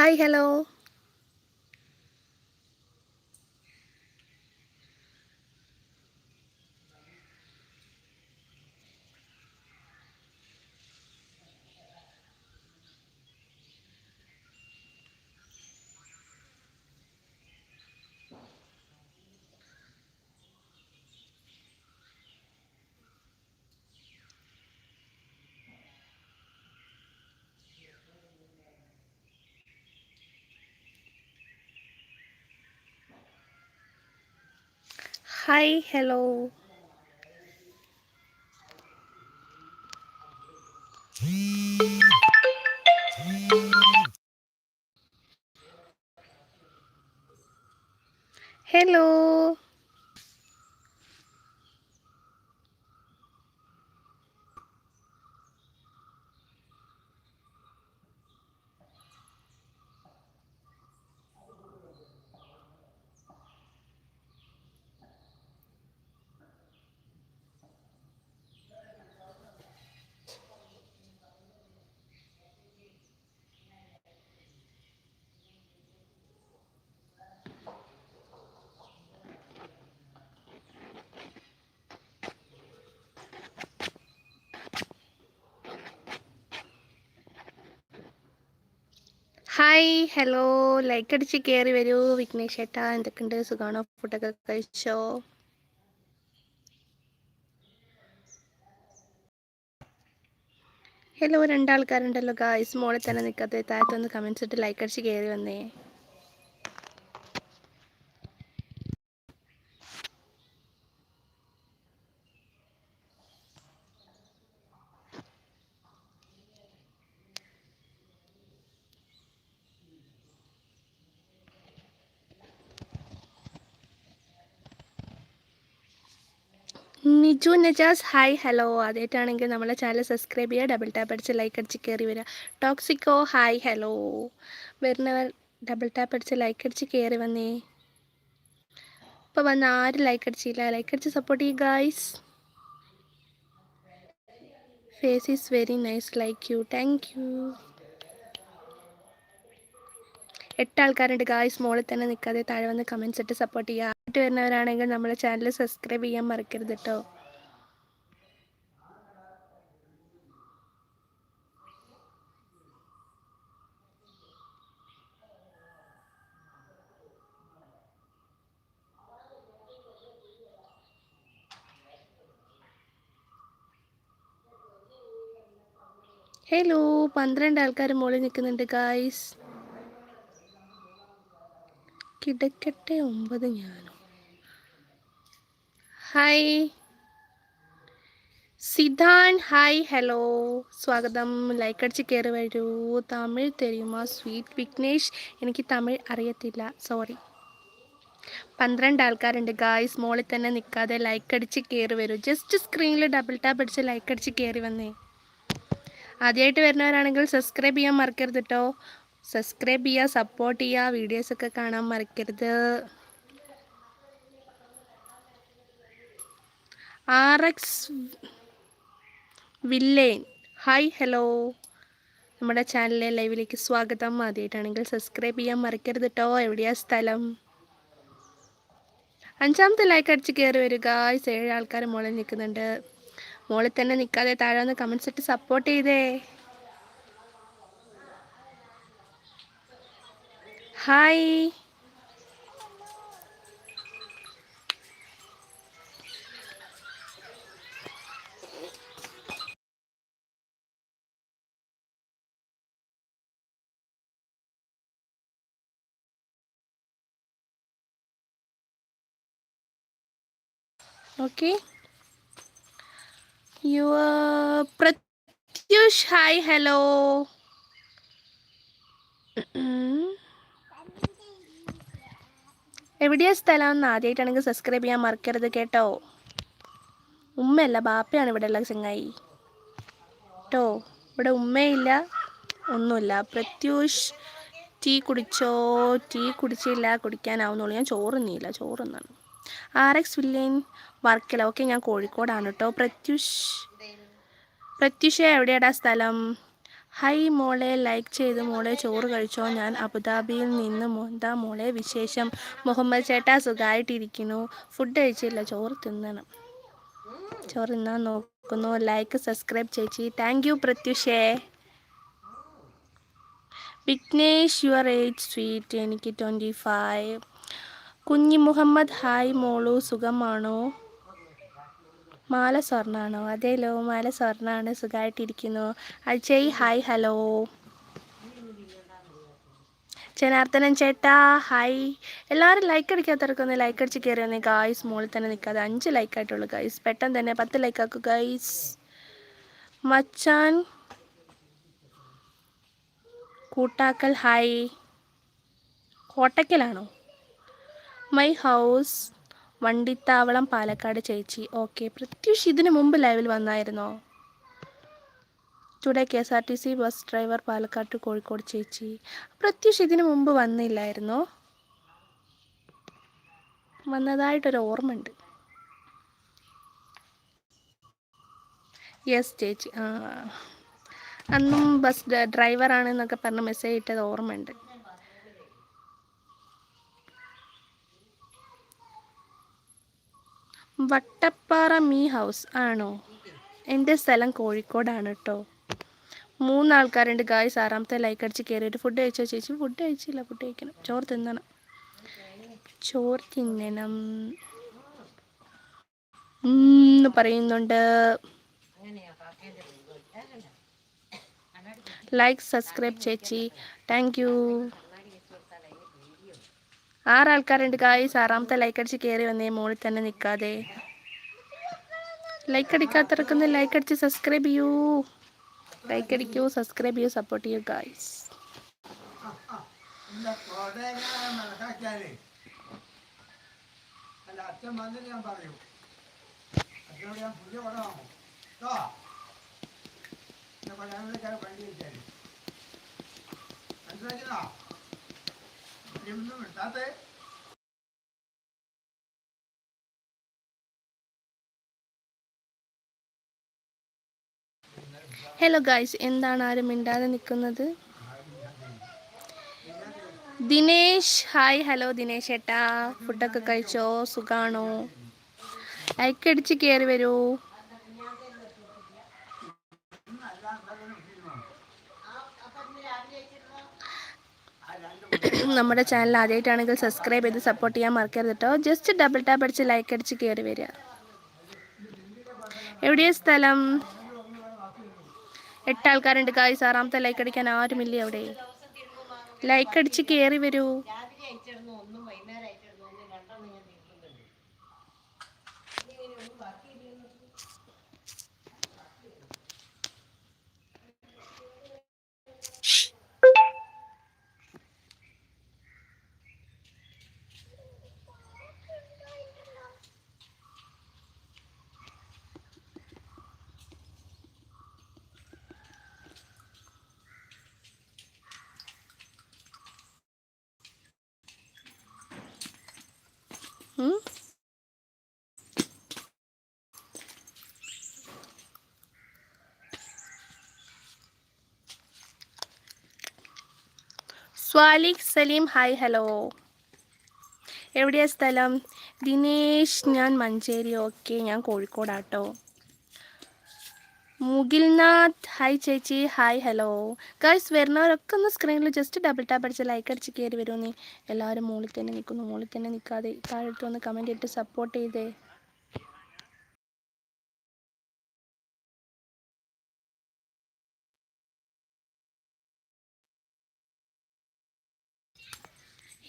Hi hello hi hello hello hi hello like അടിച്ച് കയറി വരൂ. വിഘ്നേഷ് ഏട്ടാ എന്തൊക്കെയുണ്ട്? സുഖമാണോ ഫുഡൊക്കെ കഴിച്ചോ? ഹലോ രണ്ടാൾക്കാരുണ്ടല്ലോ ഗായ്സ് മോളിൽ തന്നെ നിൽക്കാത്ത താഴത്തൊന്ന് കമൻസ് ഇട്ട് ലൈക്ക് അടിച്ച് കയറി വന്നേ. Niju Najas hi hello. ആദ്യമായിട്ടാണെങ്കിൽ നമ്മളെ ചാനൽ സബ്സ്ക്രൈബ് ചെയ്യുക ഡബിൾ ടാപ്പ് അടിച്ച് ലൈക്ക് അടിച്ച് കയറി വരിക. ടോക്സിക്കോ ഹായ് ഹലോ. വരുന്നവർ ഡബിൾ ടാപ്പ് അടിച്ച് ലൈക്ക് അടിച്ച് കയറി വന്നേ. ഇപ്പോൾ വന്ന് ആരും ലൈക്ക് അടിച്ചില്ല. ലൈക്ക് അടിച്ച് സപ്പോർട്ട് ചെയ്യുക guys face is very nice like you thank you എട്ട് ആൾക്കാരുണ്ട് ഗായ്സ് മോളിൽ തന്നെ നിൽക്കാതെ താഴെ വന്ന് കമൻസ് ഇട്ട് സപ്പോർട്ട് ചെയ്യുക. ആയിട്ട് വരുന്നവരാണെങ്കിൽ നമ്മളെ ചാനൽ സബ്സ്ക്രൈബ് ചെയ്യാൻ മറക്കരുത് കേട്ടോ ഹലോ പന്ത്രണ്ട് ആൾക്കാർ മുകളിൽ നിൽക്കുന്നുണ്ട് ഗായ്സ് കിടക്കട്ടെ ഒമ്പത് ഞാനും. ഹായ് സിദ്ധാൻ ഹായ് ഹലോ സ്വാഗതം. ലൈക്ക് അടിച്ച് കയറി വരൂ. തമിഴ് തെരുമോ സ്വീറ്റ് വിഘ്നേഷ്. എനിക്ക് തമിഴ് അറിയത്തില്ല. സോറി പന്ത്രണ്ട് ആൾക്കാരുണ്ട്. ഗായ്സ് മോളിൽ തന്നെ നിൽക്കാതെ ലൈക്ക് അടിച്ച് കയറി വരൂ. ജസ്റ്റ് സ്ക്രീനിൽ ഡബിൾ ടാപ്പ് അടിച്ച് ലൈക്ക് അടിച്ച് കയറി വന്നേ. ആദ്യമായിട്ട് വരുന്നവരാണെങ്കിൽ സബ്സ്ക്രൈബ് ചെയ്യാൻ മറക്കരുത് കേട്ടോ സബ്സ്ക്രൈബ് ചെയ്യുക സപ്പോർട്ട് ചെയ്യുക വീഡിയോസൊക്കെ കാണാൻ മറക്കരുത്. R X villain. Hi hello നമ്മുടെ ചാനലിലെ ലൈവിലേക്ക് സ്വാഗതം. ആദ്യമായിട്ടാണെങ്കിൽ സബ്സ്ക്രൈബ് ചെയ്യാൻ മറക്കരുത് കേട്ടോ എവിടെയാ സ്ഥലം? അഞ്ചാമത്തെ ലൈക്ക് അടിച്ച് കയറി വരിക. ഏഴ് ആൾക്കാർ മുകളിൽ നിൽക്കുന്നുണ്ട്. മുകളിൽ തന്നെ നിൽക്കാതെ താഴെ ഒന്ന് കമൻസ് ഇട്ട് സപ്പോർട്ട് ചെയ്തേ. Hi okay you Pratyush hi hello എവിടെയാ സ്ഥലം എന്ന് ആദ്യമായിട്ടാണെങ്കിൽ സബ്സ്ക്രൈബ് ചെയ്യാൻ മറക്കരുത് കേട്ടോ. ഉമ്മയല്ല ബാപ്പയാണ് ഇവിടെ ഉള്ള ചങ്ങായി. കേട്ടോ ഇവിടെ ഉമ്മയില്ല ഒന്നുമില്ല. പ്രത്യൂഷ് ടീ കുടിച്ചോ? ടീ കുടിച്ചില്ല കുടിക്കാനാവുന്നുള്ളൂ. ഞാൻ ചോറുന്നില്ല ചോറുന്നാണ് R X villain Varkala. Okay ഞാൻ കോഴിക്കോടാണ് കേട്ടോ പ്രത്യുഷ് പ്രത്യുഷ എവിടെയാടാ സ്ഥലം? ഹൈ മോളെ ലൈക്ക് ചെയ്ത് മോളെ ചോറ് കഴിച്ചോ? ഞാൻ അബുദാബിയിൽ നിന്ന് എന്താ മോളെ വിശേഷം. മുഹമ്മദ് ചേട്ടാ സുഖമായിട്ടിരിക്കുന്നു ഫുഡ് കഴിച്ചില്ല ചോറ് തിന്നണം. ചോറ് തിന്നാൻ നോക്കുന്നു. ലൈക്ക് സബ്സ്ക്രൈബ് ചേച്ചി. താങ്ക് യു പ്രത്യുഷേ. വിഘ്നേഷ് യുവർ ഏജ് സ്വീറ്റ് എനിക്ക് twenty five. Kunhi Muhammad hi മോളു സുഖമാണോ? മാല സ്വർണാണോ? അതേലോ മാല സ്വർണാണ്. സുഖമായിട്ടിരിക്കുന്നു അജയ് ഹായ് ഹലോ. ജനാർദ്ദനൻ ചേട്ടാ ഹായ്. എല്ലാവരും ലൈക്ക് അടിക്കാത്തവർക്കൊന്ന് ലൈക്ക് അടിച്ച് കയറി വന്നേ. ഗായ്സ് മുകളിൽ തന്നെ നിൽക്കാതെ അഞ്ച് ലൈക്ക് ആയിട്ടുള്ളൂ ഗായ്സ് പെട്ടെന്ന് തന്നെ പത്ത് ലൈക്ക് ആക്കുക ഗൈസ് മച്ചാൻ. കൂട്ടാക്കൽ ഹായ്. കോട്ടക്കലാണോ? മൈ ഹൗസ് വണ്ടിത്താവളം പാലക്കാട് ചേച്ചി. ഓക്കെ. പ്രത്യുഷ് ഇതിന് മുമ്പ് ലൈവിൽ വന്നായിരുന്നോ? Today K S R T C bus driver Palakkad to Kozhikode ചേച്ചി. പ്രത്യുഷ് ഇതിന് മുമ്പ് വന്നില്ലായിരുന്നോ? വന്നതായിട്ടൊരു ഓർമ്മയുണ്ട്. യെസ് ചേച്ചി. ആ. അന്നും ബസ് ഡ്രൈവറാണെന്നൊക്കെ പറഞ്ഞ് മെസ്സേജ് ഇട്ടത് ഓർമ്മയുണ്ട്. വട്ടപ്പാറ മീ ഹൗസ് ആണോ? എന്റെ സ്ഥലം കോഴിക്കോടാണ് കേട്ടോ മൂന്നാൾക്കാരുണ്ട്. ഗായ്സ് ആറാമത്തെ ലൈക്ക് അടിച്ച് കയറിയിട്ട് ഫുഡ് കഴിച്ചോ ചേച്ചി? ഫുഡ് കഴിച്ചില്ല. ഫുഡ് കഴിക്കണം. ചോറ് തിന്നണം. ചോറ് തിന്നണം. എന്ന് പറയുന്നുണ്ട്. ലൈക്ക് സബ്സ്ക്രൈബ് ചേച്ചി. താങ്ക് യു ആറാൾക്കാരുണ്ട് ഗായ്സ് ആറാമത്തെ ലൈക്ക് അടിച്ച് കയറി വന്നേ മുകളിൽ തന്നെ നിൽക്കാതെ ലൈക്ക് അടിക്കാത്തവർക്കൊന്ന് ലൈക്ക് അടിച്ച് സബ്സ്ക്രൈബ് ചെയ്യൂ. ലൈക്ക് അടിക്കൂ സബ്സ്ക്രൈബ് ചെയ്യൂ സപ്പോർട്ട് ചെയ്യൂ ഗായ്സ് അല്ല ഹലോ ഗായ്സ് എന്താണ് ആരും മിണ്ടാതെ നിൽക്കുന്നത്? ദിനേശ് ഹായ് ഹലോ ദിനേശ് ഏട്ടാ. ഫുഡൊക്കെ കഴിച്ചോ? സുഖാണോ? ലൈക്ക് കയറി വരൂ. നമ്മുടെ ചാനൽ ആദ്യമായിട്ടാണെങ്കിൽ സബ്സ്ക്രൈബ് ചെയ്ത് സപ്പോർട്ട് ചെയ്യാൻ മറക്കരുത് കേട്ടോ ജസ്റ്റ് ഡബിൾ ടാപ്പ് അടിച്ച് ലൈക്ക് അടിച്ച് കയറി വരിക. എവിടെയാ സ്ഥലം? എട്ട് ആൾക്കാരുണ്ട്. കായ് സാറാമത്തെ ലൈക്ക് അടിക്കാൻ ആരുമില്ല അവിടെ. ലൈക്ക് അടിച്ച് കയറി വരൂ. Swaliq Saleem hi hello. എവിടെയാ സ്ഥലം? ദിനേശ് ഞാൻ മഞ്ചേരി. ഓക്കെ ഞാൻ കോഴിക്കോടാട്ടോ. മുഗിൽനാഥ് ഹായ് ചേച്ചി. Hi hello. ഗൈസ് വരുന്നവരൊക്കെ ഒന്ന് സ്ക്രീനിൽ ജസ്റ്റ് ഡബിൾ ടാപ്പ് അടിച്ച് ലൈക്ക് അടിച്ച് കയറി വരുമെന്ന് എല്ലാവരും മുകളിൽ തന്നെ നിൽക്കുന്നു. മുകളിൽ തന്നെ നിൽക്കാതെ താഴത്ത് ഒന്ന് കമന്റ് ഇട്ട് സപ്പോർട്ട് ചെയ്തേ.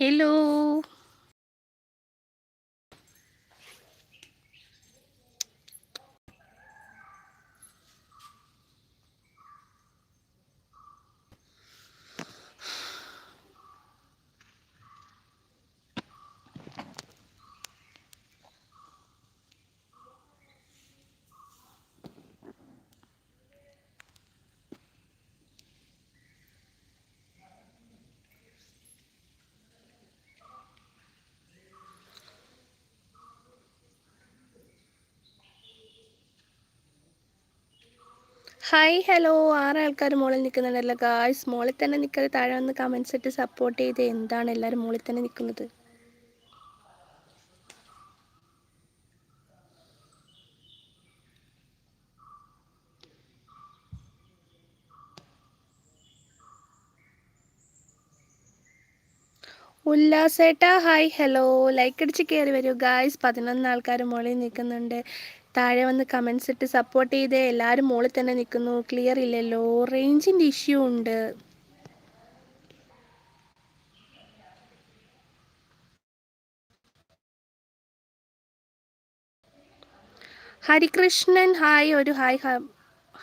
ഹലോ ഹായ് ഹലോ ആറ് ആൾക്കാർ മുകളിൽ നിൽക്കുന്നുണ്ടല്ലോ ഗായ്സ് മുകളിൽ തന്നെ നിൽക്കാതെ താഴെ വന്ന് കമൻസ് ഇട്ട് സപ്പോർട്ട് ചെയ്ത്. എന്താണ് എല്ലാവരും മുകളിൽ തന്നെ നിൽക്കുന്നത്? ഉല്ലാസേട്ടാ ഹായ് ഹലോ ലൈക്ക് അടിച്ച് കയറി വരൂ ഗായ്സ് പതിനൊന്ന് ആൾക്കാർ മുകളിൽ നിൽക്കുന്നുണ്ട്. താഴെ വന്ന് കമൻസ് ഇട്ട് സപ്പോർട്ട് ചെയ്ത്. എല്ലാവരും മുകളിൽ തന്നെ നിൽക്കുന്നു. ക്ലിയർ ഇല്ലല്ലോ. റേഞ്ചിന്റെ ഇഷ്യൂ ഉണ്ട്. ഹരികൃഷ്ണൻ ഹായ് ഒരു ഹായ്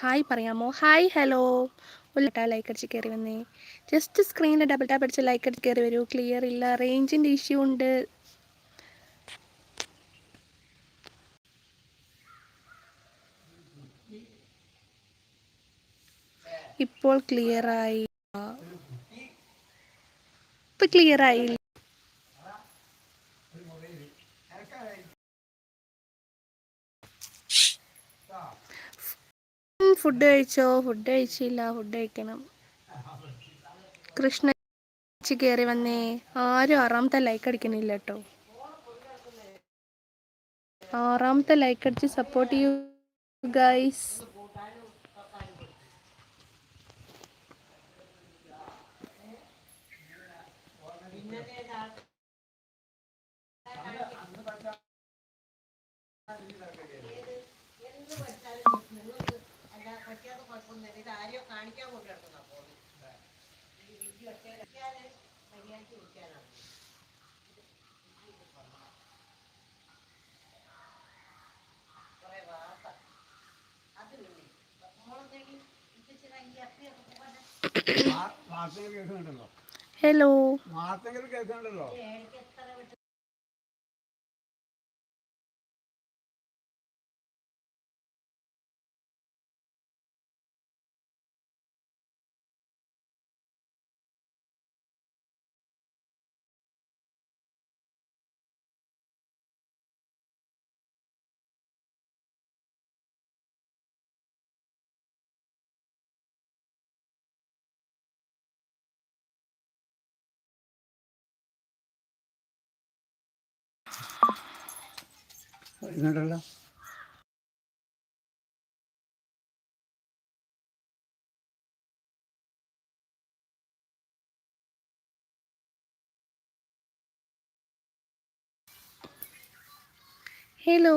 ഹായ് പറയാമോ? ഹായ് ഹലോ ഉള്ളട്ടാ ലൈക്ക് അടിച്ച് കയറി വന്നേ. ജസ്റ്റ് സ്ക്രീനിൽ ഡബിൾ ടാപ്പ് അടിച്ച് ലൈക്ക് അടിച്ച് കയറി വരൂ. ക്ലിയർ ഇല്ല. റേഞ്ചിന്റെ ഇഷ്യൂ ഉണ്ട്. ഇപ്പോൾ ക്ലിയർ ആയി. ഇപ്പൊ ക്ലിയർ ആയി ഫുഡ് കഴിച്ചോ? ഫുഡ് കഴിച്ചില്ല. ഫുഡ് കഴിക്കണം. കൃഷ്ണ കയറി വന്നേ. ആരും ആറാമത്തെ ലൈക്ക് അടിക്കണില്ല കേട്ടോ ആറാമത്തെ ലൈക്ക് അടിച്ച് സപ്പോർട്ട് ചെയ്യൂ ഗൈസ് കുഴപ്പമൊന്നുമില്ല. ഇത് ആരെയോ കാണിക്കാൻ കൊണ്ട് കിടക്കുന്ന ഫോൺ മര്യാദയ്ക്ക് വിളിക്കാനാണ് കുറെ വാർത്ത. അത് വിളി മോളെന്തെങ്കിലും ഈ ഹലോ വാർത്തകൾ കേൾക്കുന്നുണ്ടല്ലോ. ഏഴ് എത്ര വിട്ട് വരുന്നുണ്ടല്ലോ ഹലോ